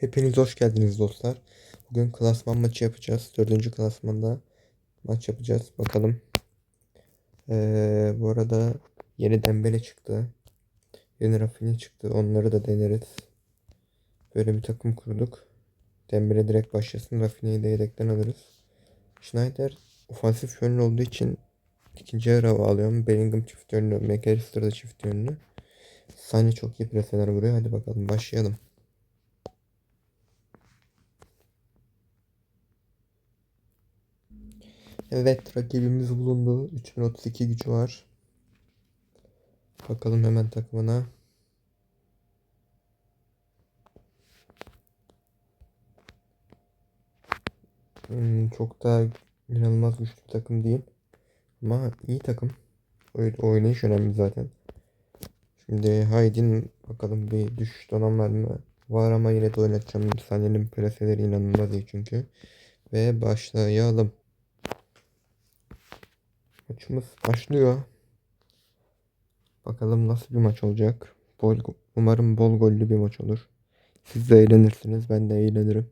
Hepiniz hoş geldiniz dostlar. Bugün klasman maçı yapacağız. Dördüncü klasmanda maç yapacağız. Bakalım. Ee, bu arada yeni Dembele çıktı. Yeni Rafinha çıktı. Onları da deneriz. Böyle bir takım kurduk. Dembele direkt başlasın. Rafinha'yı da yedekten alırız. Schneider ofansif yönlü olduğu için ikinci ara alıyorum. Bellingham çift yönlü. McAllister da çift yönlü. Sane çok iyi preseler vuruyor. Hadi bakalım başlayalım. Evet rakibimiz bulundu. 3032 gücü var. Bakalım hemen takımına. Hmm, çok da inanılmaz güçlü bir takım değil. Ama iyi takım. Oy oynayış önemli zaten. Şimdi Haydin bakalım bir düşüş donanım var mı? Var ama yine de oynatacağım. Saniyenin preseleri inanılmaz iyi çünkü. Ve başlayalım. Maçımız başlıyor. Bakalım nasıl bir maç olacak. Bol, umarım bol gollü bir maç olur. Siz de eğlenirsiniz. Ben de eğlenirim.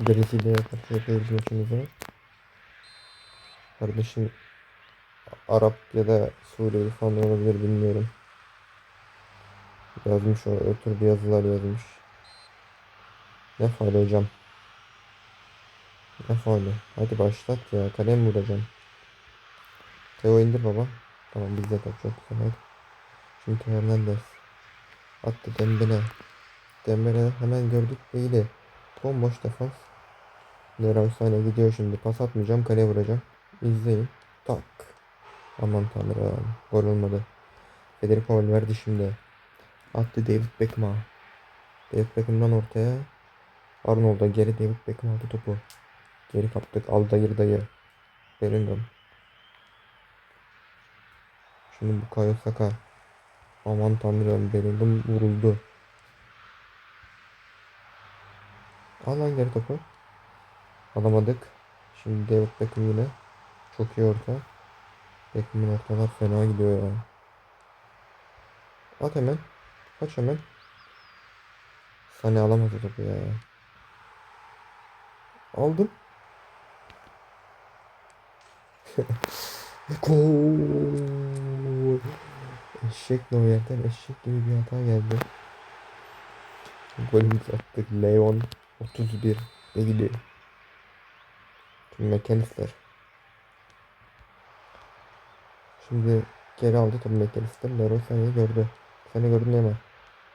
Brezilya'ya karşı yapıyoruz maçımızı. Kardeşim Arap ya da Suriyeli falan olabilir bilmiyorum. Yazmış o, o tür bir yazılar yazmış. Ne faul hocam? Ne faulü? Hadi başlat ya. Kalem vuracağım? Teo indir baba. Tamam bizde top çok güzel. Hadi. Şimdi Teo Hernandez. Attı Dembele. Dembele hemen gördük Beyli. Bomboş defans. Leroy Sané gidiyor şimdi. Pas atmayacağım. Kaleye vuracağım. İzleyin. Tak. Aman tanrım. Gol olmadı. Federico Valverde şimdi. Attı David Beckham'a. David Beckham'dan ortaya. Arnold'a geri David Beckham aldı topu. Geri kaptık. Aldair dayı. Bellingham. Şimdi bu Kayo Saka. Aman tanrım. Bellingham vuruldu. Al lan geri topu. Alamadık. Şimdi David Beckham yine. Çok iyi orta. Beckham'ın ortalar fena gidiyor ya. At hemen. Kaç hemen. Sani alamadı topu ya. Aldım. Gol. Eşek Neuer'den eşek gibi bir hata geldi. Golümüzü attık. Leon 31 Egili. Şimdi McAllister. Şimdi geri aldı tabii McAllister. Leroy Sané'yi gördü. Seni gördü Neymar.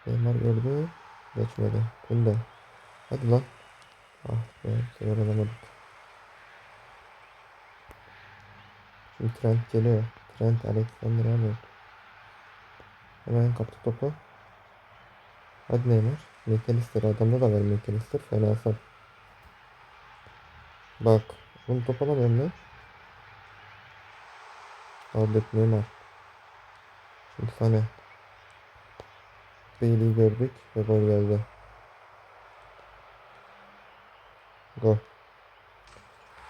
Neymar gördü. Geçmedi. Kunde. Hadi lan. Ah be. bu sefer alamadık. Şimdi Trent geliyor. Trent Alexander Arnold. Hemen kaptı topu. Hadi Neymar. McAllister adamda da var McAllister. Fena sap. Bak. Bunu top alamıyorum lan. Aldık Neymar. Şimdi sana. Bailey'i gördük ve gol geldi. Gol.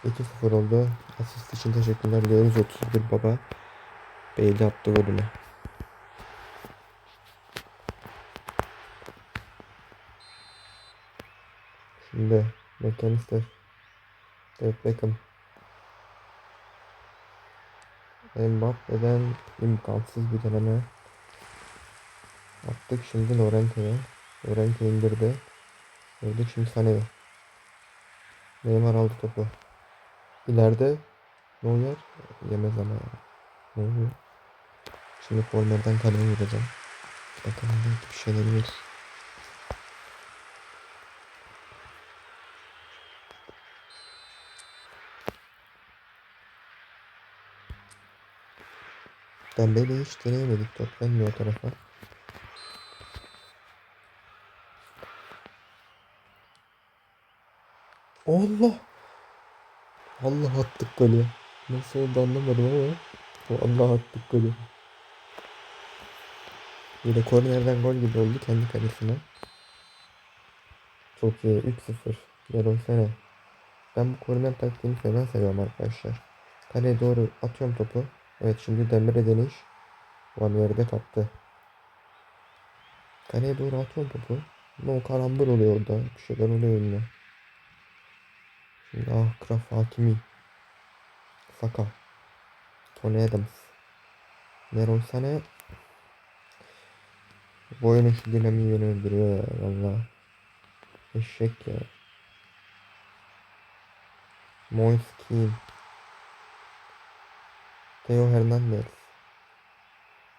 2-0 oldu. Asist için teşekkürler diyoruz. 31 baba. Bailey attı golünü. Şimdi McAllister. David Beckham. Mbappe'den imkansız bir deneme. Attık şimdi Llorente'ye. Llorente indirdi. Gördük şimdi Sané'ye. Neymar aldı topu. İleride Neuer yemez ama ya. Ne oluyor? Şimdi kornerden kaleye vuracağım. Bakalım bir şeyler olur. Dembele'yi hiç deneyemedik. Top gelmiyor o tarafa. Allah! Allah attık golü. Nasıl oldu anlamadım ama. Allah attık golü. De kornerden gol gibi oldu kendi kalesine. Çok iyi. 3-0. Yarın sene. Ben bu korner taktiğini falan seviyorum arkadaşlar. Kaleye doğru atıyorum topu. Evet şimdi Demir'e deniş. Valverde kaptı. Kaleye doğru atıyorum topu. No karambol oluyor orada. Bir şeyler oluyor önüne. Şimdi ah Kraf Hakimi. Saka. Tony Adams. Leroy Sané. Bu oyunun şu dinamiği öldürüyor ya valla. Eşek ya. Moise Theo Hernandez.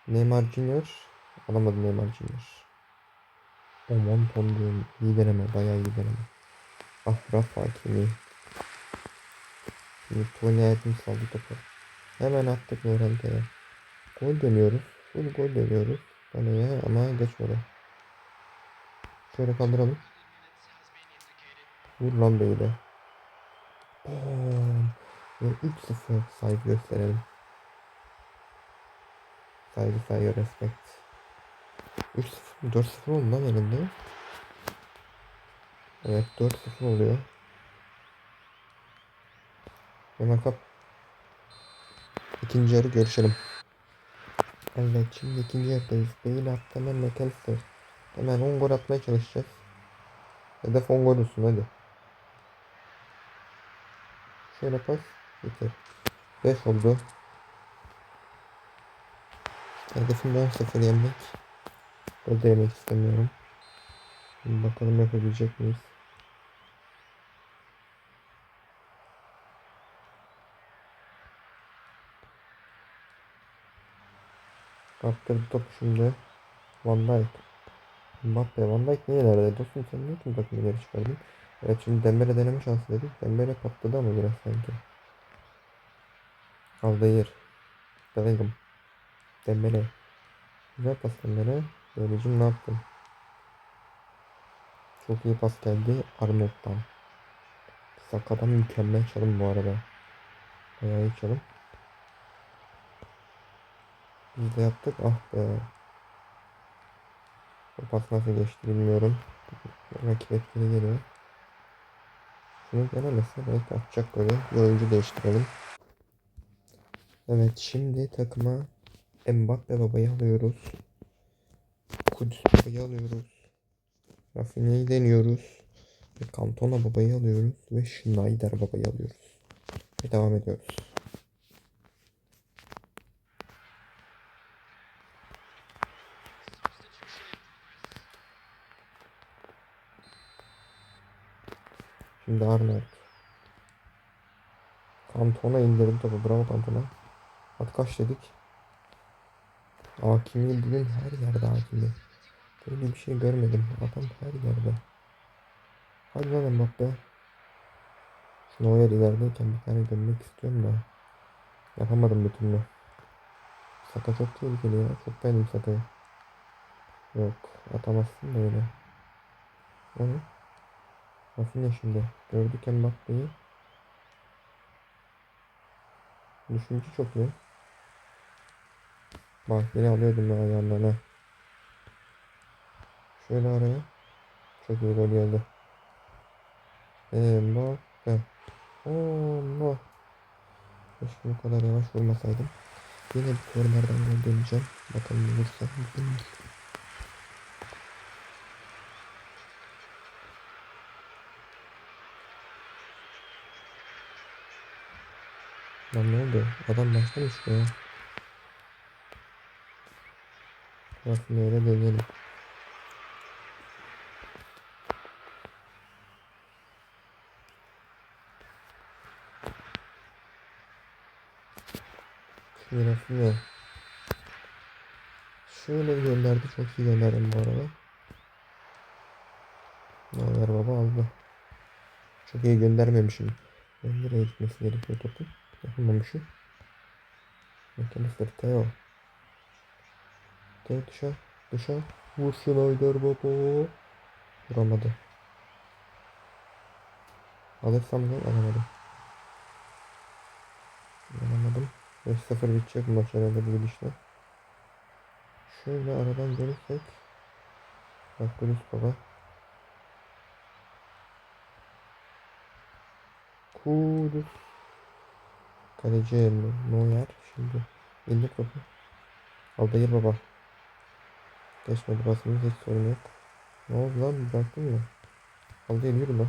Neymar Junior. Alamadım Neymar Junior. Aman tanrım. İyi deneme. Bayağı iyi deneme. Ah Rafa Hakimi. Şimdi Tony Adams aldı topu. Hemen attık Llorente'ye. Gol deniyoruz. Full gol deniyoruz. Kaleye ama geçmedi. Şöyle kaldıralım. Vur lan beyle. Bam. Ve 3-0 saygı gösterelim. Saygı saygı respect. 3-0 4-0 oldu lan elinde. Evet 4-0 oluyor. Hemen kap. İkinci yarı görüşelim. Evet şimdi ikinci yarıdayız. Bale attı hemen McAllister. Hemen 10 gol atmaya çalışacağız. Hedef 10 gol olsun hadi. Şöyle pas. Yeter. 5 oldu. Hedefim de 10-0 yenmek. Gol de yemek istemiyorum. Şimdi bakalım yapabilecek miyiz? Kaptırdı topu şimdi. Van Dijk. Mbappe, Van Dijk niye nerede? Dostum sen niye tüm takımı geri çıkardın? Evet şimdi Dembele deneme şansı dedik. Dembele patladı ama biraz sanki. Aldair. Bellingham. Dembele. Güzel pas Dembele. Böylece ne yaptın? Çok iyi pas geldi Arnold'dan. Saka'dan mükemmel çalım bu arada. Bayağı iyi çalım. Biz de yaptık. Ah be. O pas nasıl geçti bilmiyorum. Rakip etkili geliyor. Şunu denemezse belki atacak golü. Bir oyuncu değiştirelim. Evet şimdi takıma Mbappe babayı alıyoruz. Kudüs babayı alıyoruz. Rafinha'yı deniyoruz. Ve Cantona babayı alıyoruz. Ve Schneider babayı alıyoruz. Ve devam ediyoruz. Şimdi Arnold. Cantona indirdi topu. Bravo Cantona. At kaç dedik. Hakimi bugün her yerde hakimi. Böyle bir şey görmedim. Adam her yerde. Hadi lan Mbappe. Şunu o yer ilerideyken bir tane dönmek istiyorum da. Yapamadım bir türlü. Saka çok tehlikeli ya. Çok beğendim Saka'yı. Yok. Atamazsın da öyle. O ne? Rafinha şimdi. Gördük Mbappe'yi. Düşünce çok iyi. Bak yine alıyordum ya ayağımdan ha. Şöyle araya. Çok iyi gol geldi. Mbappe. Allah. Keşke bu kadar yavaş vurmasaydım. Yine bir kornerden gol deneyeceğim. Bakalım. Vurdum. Lan ne oldu? Adam başlamış ya. Deneyelim. Şimdi Rafinha. Şöyle gönderdi. Çok iyi gönderdim bu arada. Ne haber baba aldı. Çok iyi göndermemişim. Ben nereye gitmesi gerekiyor topun? Yapamamışım. McAllister Theo. Theo dışa. Dışa. Vur Schneider baba. Vuramadı. Alırsam gol alamadım. Alamadım. 5-0 bitecek maç herhalde bu gidişle. şöyle aradan dönürsek. Bak Kudüs baba. Kudüs. Kaleci. Neuer. Şimdi indir topu. Albayır baba. Geçmedi basımız hiç sorun yok. Ne oldu lan? Bıraktın mı? Albayır yürü lan.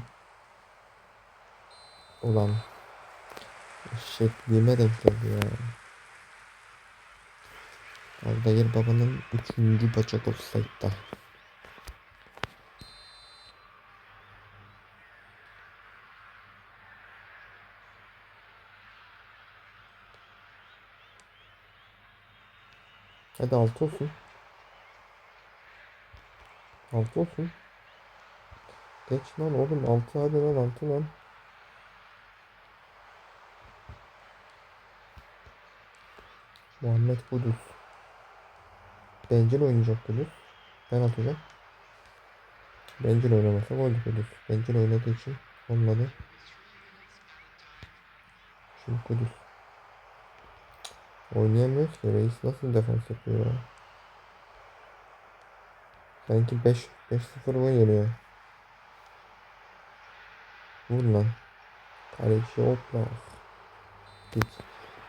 Ulan. Eşekliğime denk geldi ya. Albayır babanın üçüncü bacak offside'da. Hadi altı olsun. Altı olsun. Geç lan oğlum altı hadi lan altı lan. Muhammed Kudüs. Bencil oynayacak Kudüs. Ben atacağım. Bencil oynamasa gol Kudüs. Bencil oynadığı için olmadı. Şimdi Kudüs. Oynayamıyoruz ki reis nasıl defans yapıyor ya. Sanki 5 5-0 gol geliyor. Vur lan. Kaleci hopla. Git.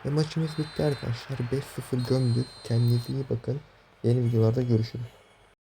Ve maçımız bitti arkadaşlar. 5-0 gömdük. Kendinize iyi bakın. Yeni videolarda görüşürüz.